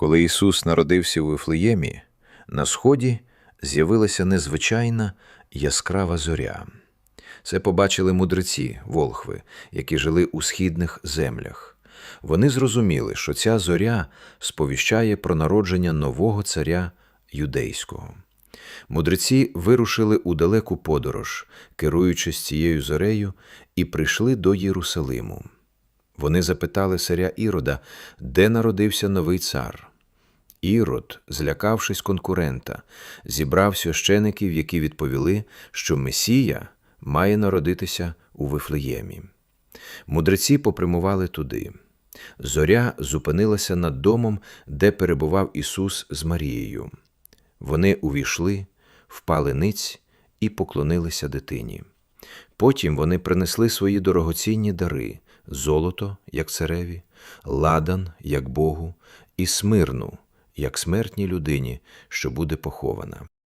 Коли Ісус народився у Вифлеємі, на сході з'явилася незвичайна яскрава зоря. Це побачили мудреці волхви, які жили у східних землях. Вони зрозуміли, що ця зоря сповіщає про народження нового царя юдейського. Мудреці вирушили у далеку подорож, керуючись цією зорею, і прийшли до Єрусалиму. Вони запитали царя Ірода, де народився новий цар. Ірод, злякавшись конкурента, зібрав священиків, які відповіли, що Месія має народитися у Вифлеємі. Мудреці попрямували туди. Зоря зупинилася над домом, де перебував Ісус з Марією. Вони увійшли, впали ниць і поклонилися дитині. Потім вони принесли свої дорогоцінні дари золото, як цареві, ладан, як Богу, і смирну, як смертній людині, що буде похована.